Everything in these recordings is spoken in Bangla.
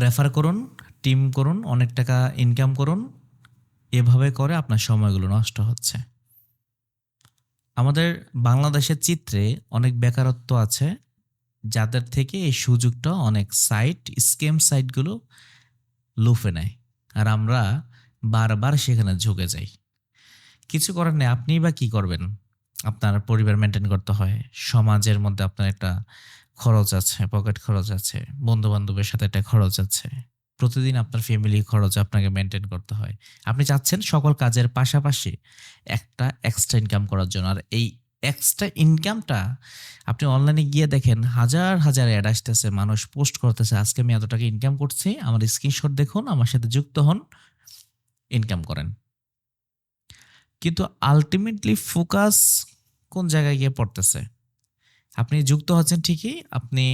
রেফার করুন, টিম করুন, অনেক টাকা ইনকাম করুন। এভাবে করে আপনার সময়গুলো নষ্ট হচ্ছে। আমাদের বাংলাদেশের চিত্রে অনেক বেকারত্ব আছে, যাদের থেকে এই সুযোগটা অনেক সাইট স্কেম সাইটগুলো লুফে নেয়। আর আমরা বারবার সেখানে ঝুঁকে যাই। কিছু করার নেই আপনি বা কি করবেন? আপনার পরিবার মেনটেন করতে হয়, সমাজের মধ্যে আপনার একটা খরচ আছে, পকেট খরচ আছে বন্ধু বান্ধবের সাথে একটা খরচ আছে। প্রতিদিন আপনার ফ্যামিলি খরচ আপনাকে মেনটেন করতে হয়। আপনি চাচ্ছেন সকল কাজের পাশাপাশি একটা এক্সট্রা ইনকাম করার জন্য। আর এই এক্সট্রা ইনকামটা আপনি অনলাইনে গিয়ে দেখেন, হাজার হাজার অ্যাড আসতেছে, মানুষ পোস্ট করতেছে, আজকে আমি এত টাকা ইনকাম করছি, আমার স্ক্রিনশট দেখুন, আমার সাথে যুক্ত হন ইনকাম করেন। কিন্তু আলটিমেটলি ফোকাস কোন জায়গায় গিয়ে পড়তেছে? আপনি যুক্ত হচ্ছেন ঠিকই, আপনি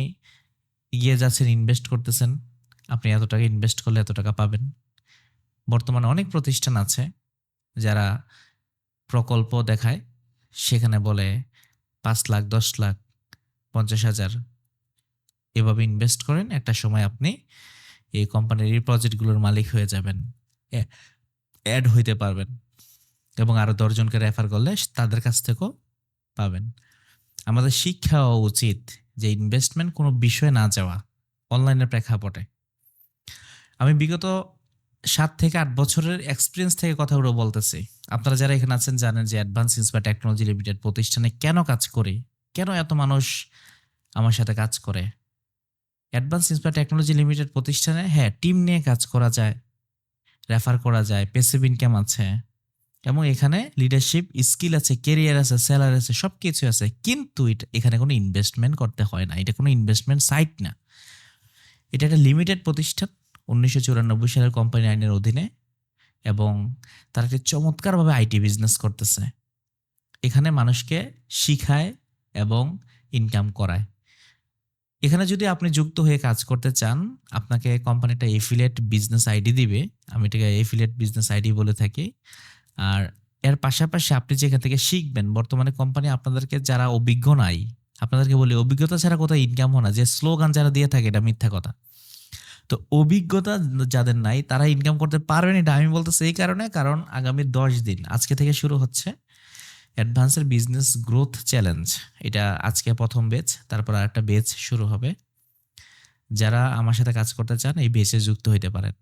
গিয়ে যাচ্ছেন ইনভেস্ট করতেছেন, আপনি এত টাকা ইনভেস্ট করলে এত টাকা পাবেন। বর্তমানে অনেক প্রতিষ্ঠান আছে যারা প্রকল্প দেখায়, সেখানে বলে পাঁচ লাখ, দশ লাখ, পঞ্চাশ হাজার, এভাবে ইনভেস্ট করেন, একটা সময় আপনি এই কোম্পানির প্রজেক্টগুলোর মালিক হয়ে যাবেন অ্যাড হইতে পারবেন এবং আরও দশজনকে রেফার করলে তাদের কাছ থেকেও পাবেন। আমাদের শিক্ষা হওয়া উচিত যে ইনভেস্টমেন্ট কোনো বিষয়ে না যাওয়া অনলাইনের প্রেক্ষাপটে। আমি বিগত সাত থেকে আট বছরের এক্সপিরিয়েন্স থেকে কথাগুলো বলতেছি। আপনারা যারা এখানে আছেন জানেন যে অ্যাডভান্স ইন্সপায়ার টেকনোলজি লিমিটেড প্রতিষ্ঠানে কেন কাজ করি? কেন এত মানুষ আমার সাথে কাজ করে? অ্যাডভান্স ইন্সপায়ার টেকনোলজি লিমিটেড প্রতিষ্ঠানে হ্যাঁ টিম নিয়ে কাজ করা যায় রেফার করা যায় পেসিভ ইনকাম আছে। এবং এখানে লিডারশিপ স্কিল আছে কেরিয়ার আছে স্যালারি আছে সব কিছু আছে, কিন্তু এটা, এখানে কোনো ইনভেস্টমেন্ট করতে হয় না। এটা কোনো ইনভেস্টমেন্ট সাইট না। এটা একটা লিমিটেড প্রতিষ্ঠান, উনিশশো চুরানব্বই সালের কোম্পানি আইনের অধীনে এবং তারা একটি চমৎকারভাবে আইটি বিজনেস করতেছে। এখানে মানুষকে শিখায় এবং ইনকাম করায়। এখানে যদি আপনি যুক্ত হয়ে কাজ করতে চান, আপনাকে কোম্পানিটা এফিলেট বিজনেস আইডি দিবে। আমি এটাকে এফিলেট বিজনেস আইডি বলে থাকি। আর এর পাশাপাশি আপনি যেখান থেকে শিখবেন, বর্তমানে কোম্পানি আপনাদেরকে যারা অভিজ্ঞ নাই, আপনাদেরকে বলি, অভিজ্ঞতা ছাড়া কোথাও ইনকাম হয় না। যে স্লোগান যারা দিয়ে থাকে, এটা মিথ্যা কথা। তো অভিজ্ঞতা যাদের নাই, তারা ইনকাম করতে পারবেন এটা আমি বলতেছি এই কারণে, কারণ আগামী দশ দিন, আজকে থেকে শুরু হচ্ছে অ্যাডভান্সের বিজনেস গ্রোথ চ্যালেঞ্জ। এটা আজকে প্রথম বেচ তারপর আরেকটা বেচ শুরু হবে। যারা আমার সাথে কাজ করতে চান, এই বেচে যুক্ত হইতে পারেন।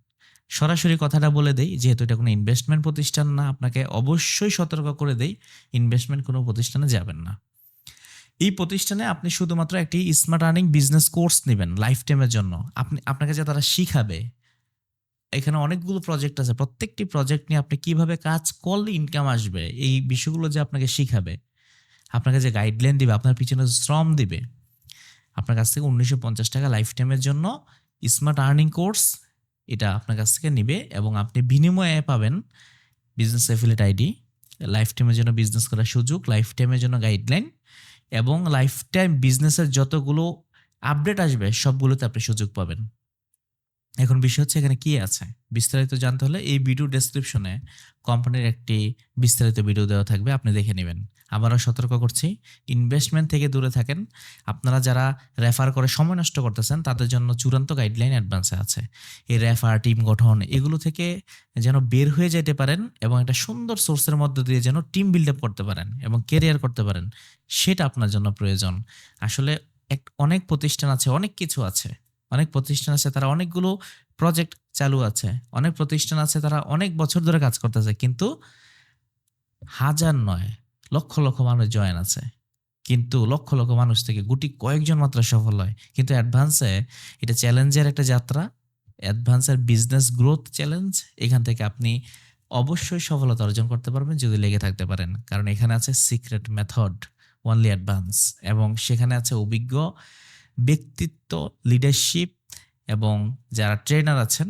সরাসরি কথাটা বলে দেই, যেহেতু এটা কোনো ইনভেস্টমেন্ট প্রতিষ্ঠান না, আপনাকে অবশ্যই সতর্ক করে দেই ইনভেস্টমেন্ট কোনো প্রতিষ্ঠানে যাবেন না। এই প্রতিষ্ঠানে আপনি শুধুমাত্র একটি স্মার্ট আর্নিং বিজনেস কোর্স নেবেন লাইফ টাইমের জন্য। আপনি, আপনাকে যা তারা শিখাবে, এখানে অনেকগুলো প্রজেক্ট আছে। প্রত্যেকটি প্রজেক্ট নিয়ে আপনি কীভাবে কাজ করলে ইনকাম আসবে, এই বিষয়গুলো যে আপনাকে শিখাবে, আপনাকে যে গাইডলাইন দিবে, আপনার পিছনে শ্রম দিবে, আপনার কাছ থেকে উনিশশো পঞ্চাশ টাকা লাইফ টাইমের জন্য স্মার্ট আর্নিং কোর্স এটা আপনার কাছ থেকে নিবে এবং আপনি বিনিময়ে পাবেন বিজনেস অ্যাফিলেট আইডি লাইফ টাইমের জন্য বিজনেস করার সুযোগ লাইফ টাইমের জন্য গাইডলাইন এবং লাইফ টাইম বিজনেসের যতগুলো আপডেট আসবে, সবগুলোতে আপনি সুযোগ পাবেন। এখন বিষয় হচ্ছে এখানে কি আছে? বিস্তারিত জানতে হলে এই ভিডিও ডেসক্রিপশনে কোম্পানির একটি বিস্তারিত ভিডিও দেওয়া থাকবে, আপনি দেখে নেবেন। আবারও সতর্ক করছি ইনভেস্টমেন্ট থেকে দূরে থাকেন। আপনারা যারা রেফার করে সময় নষ্ট করতেছেন, তাদের জন্য চূড়ান্ত গাইডলাইন অ্যাডভান্সে আছে। এই রেফার টিম গঠন, এগুলো থেকে যেন বের হয়ে যেতে পারেন এবং একটা সুন্দর সোর্সের মধ্য দিয়ে যেন টিম বিল্ড আপ করতে পারেন এবং কেরিয়ার করতে পারেন, সেটা আপনার জন্য প্রয়োজন। আসলে এক, অনেক প্রতিষ্ঠান আছে, অনেক কিছু আছে অনেক প্রতিষ্ঠান আছে, তারা অনেকগুলো প্রজেক্ট চালু আছে। অনেক প্রতিষ্ঠান আছে, তারা অনেক বছর ধরে কাজ করতেছে, কিন্তু হাজার নয়, লক্ষ লক্ষ মানুষ জয়েন আছে। কিন্তু লক্ষ লক্ষ মানুষ থেকে গুটি কয়েকজন মাত্র সফল হয়। কিন্তু অ্যাডভান্সে এটা চ্যালেঞ্জের একটা যাত্রা অ্যাডভান্সের বিজনেস গ্রোথ চ্যালেঞ্জ এখান থেকে আপনি অবশ্যই সফলতা অর্জন করতে পারবেন যদি লেগে থাকতে পারেন। কারণ এখানে আছে সিক্রেট মেথড ওনলি অ্যাডভান্স এবং সেখানে আছে অভিজ্ঞ ব্যক্তিত্ব লিডারশিপ এবং যারা ট্রেনার আছেন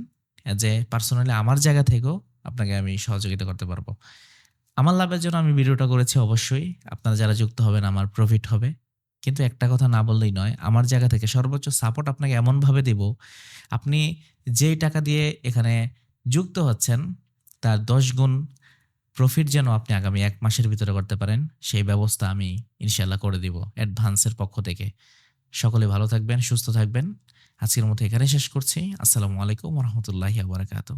যে পার্সোনালি আমার জায়গা থেকেও আপনাকে আমি সহযোগিতা করতে পারব। আমার লাভের জন্য আমি ভিডিওটা করেছি অবশ্যই। আপনারা যারা যুক্ত হবেন, আমার প্রফিট হবে। কিন্তু একটা কথা না বললেই নয়, আমার জায়গা থেকে সর্বোচ্চ সাপোর্ট আপনাকে এমনভাবে দেব, আপনি যেই টাকা দিয়ে এখানে যুক্ত হচ্ছেন, তার দশ গুণ প্রফিট যেন আপনি আগামী এক মাসের ভিতরে করতে পারেন, সেই ব্যবস্থা আমি ইনশাল্লাহ করে দিব অ্যাডভান্সের পক্ষ থেকে। সকলে ভালো থাকবেন সুস্থ থাকবেন। আজকের মতো এখানে শেষ করছি। আসসালামু আলাইকুম রহমতুল্লাহি আবরাকাতু